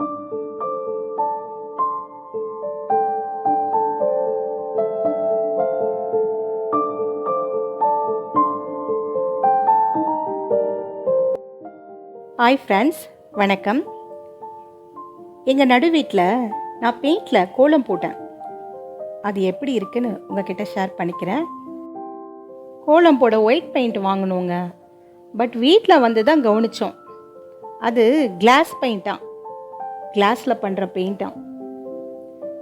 Hi friends வணக்கம். எங்கள் நடு வீட்டில் நான் பெயிண்டில் கோலம் போட்டேன். அது எப்படி இருக்குன்னு உங்ககிட்ட ஷேர் பண்ணிக்கிறேன். கோலம் போட ஒயிட் பெயிண்ட் வாங்கணுங்க. பட் வீட்டில் வந்து தான் கவனித்தோம் அது கிளாஸ் பெயிண்ட்டாம் கிளாஸில் பண்ணுற பெயிண்டாக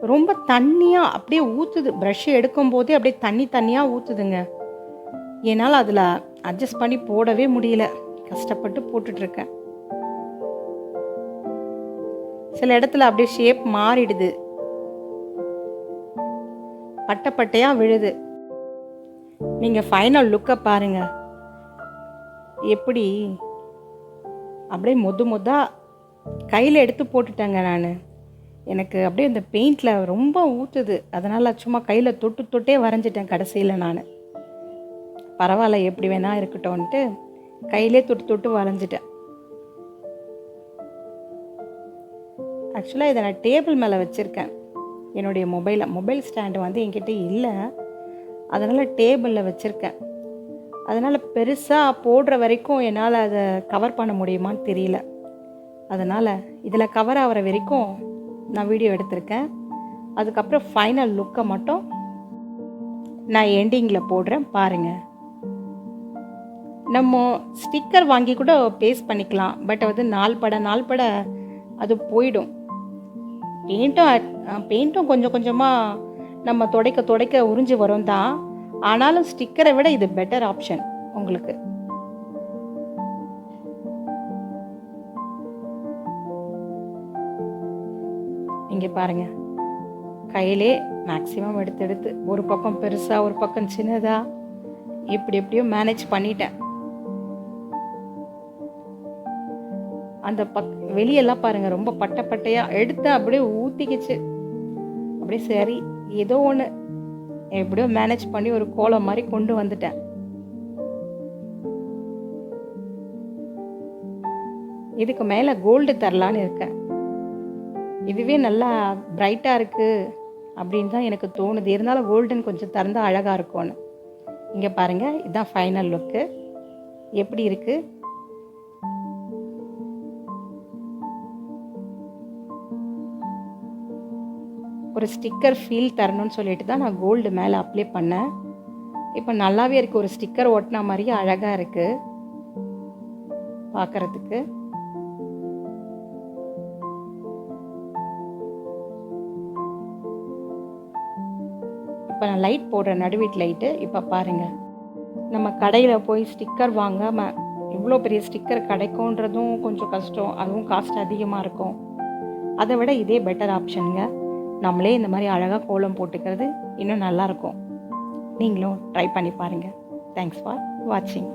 ரொம்ப தண்ணியாக அப்படியே ஊற்றுது ப்ரஷ் எடுக்கும்போதே அப்படியே தண்ணி தண்ணியாக ஊற்றுதுங்க என்னால் அதில் அட்ஜஸ்ட் பண்ணி போடவே முடியல. கஷ்டப்பட்டு போட்டுட்ருக்கேன் சில இடத்துல அப்படியே ஷேப் மாறிடுது. பட்டை பட்டையாக விழுது. நீங்கள் ஃபைனல் லுக்கை பாருங்க. எப்படி? அப்படியே மொது மொதாக கையில் எடுத்து போட்டுட்டேங்க நான். எனக்கு அப்படியே இந்த பெயிண்டில் ரொம்ப ஊற்றுது அதனால் சும்மா கையில் தொட்டு தொட்டே வரைஞ்சிட்டேன் கடைசியில் நான். பரவாயில்ல எப்படி வேணா இருக்கட்டும்ன்ட்டு கையிலே தொட்டு தொட்டு வரைஞ்சிட்டேன். ஆக்சுவலாக இதை நான் டேபிள் மேலே வச்சுருக்கேன். என்னுடைய மொபைலை மொபைல் ஸ்டாண்டு வந்து என்கிட்ட இல்லை. அதனால் டேபிளில் வச்சுருக்கேன். அதனால் பெருசாக போடுற வரைக்கும் என்னால் அதை கவர் பண்ண முடியுமான்னு தெரியல. அதனால் இதில் கவர் ஆகிற வரைக்கும் நான் வீடியோ எடுத்திருக்கேன். அதுக்கப்புறம் ஃபைனல் லுக்கை மட்டும் நான் எண்டிங்கில் போடுறேன் பாருங்கள் நம்ம ஸ்டிக்கர் வாங்கி கூட பேஸ்ட் பண்ணிக்கலாம் பட் அது நாள் பட நாள் பட அது போயிடும். பெயிண்ட்டும் பெயிண்ட்டும் கொஞ்சம் கொஞ்சமாக நம்ம துடைக்க துடைக்க உறிஞ்சு வரும் தான். ஆனாலும் ஸ்டிக்கரை விட இது பெட்டர் ஆப்ஷன் உங்களுக்கு. இங்கே பாருங்க. கையிலே மேக்ஸிமம் எடுத்து எடுத்து ஒரு பக்கம் பெருசாக ஒரு பக்கம் சின்னதாக எப்படி எப்படியோ மேனேஜ் பண்ணிட்டேன். அந்த பக் வெளியெல்லாம் பாருங்க ரொம்ப பட்டை பட்டையாக எடுத்து அப்படியே ஊற்றிக்கிச்சு அப்படியே சரி ஏதோ ஒன்று எப்படியோ மேனேஜ் பண்ணி ஒரு கோலம் மாதிரி கொண்டு வந்துட்டேன். இதுக்கு மேலே கோல்டு தரலான்னு இருக்கேன். இதுவே நல்லா பிரைட்டாக இருக்குது அப்படின்னு தான் எனக்கு தோணுது. இருந்தாலும் கோல்டன் கொஞ்சம் திறந்தா அழகாக இருக்கும்னு. இங்கே பாருங்கள் இதுதான் ஃபைனல் லுக்கு எப்படி இருக்குது ஒரு ஸ்டிக்கர் ஃபீல் தரணும்னு சொல்லிட்டு தான் நான் கோல்டு மேலே அப்ளை பண்ணேன். இப்போ நல்லாவே இருக்குது ஒரு ஸ்டிக்கர் ஒட்டின மாதிரியே அழகாக இருக்குது பார்க்குறதுக்கு இப்போ நான் லைட் போடுறேன் நடுவீட்டு லைட்டு இப்போ பாருங்கள் நம்ம கடையில் போய் ஸ்டிக்கர் வாங்காமல் இவ்வளோ பெரிய ஸ்டிக்கர் கிடைக்கும்ன்றதும் கொஞ்சம் கஷ்டம். அதுவும் காஸ்ட் அதிகமாக இருக்கும். அதை விட இதே பெட்டர் ஆப்ஷனுங்க நம்மளே இந்த மாதிரி அழகாக கோலம் போட்டுக்கிறது இன்னும் நல்லாயிருக்கும் நீங்களும் ட்ரை பண்ணி பாருங்கள் தேங்க்ஸ் ஃபார் வாட்சிங்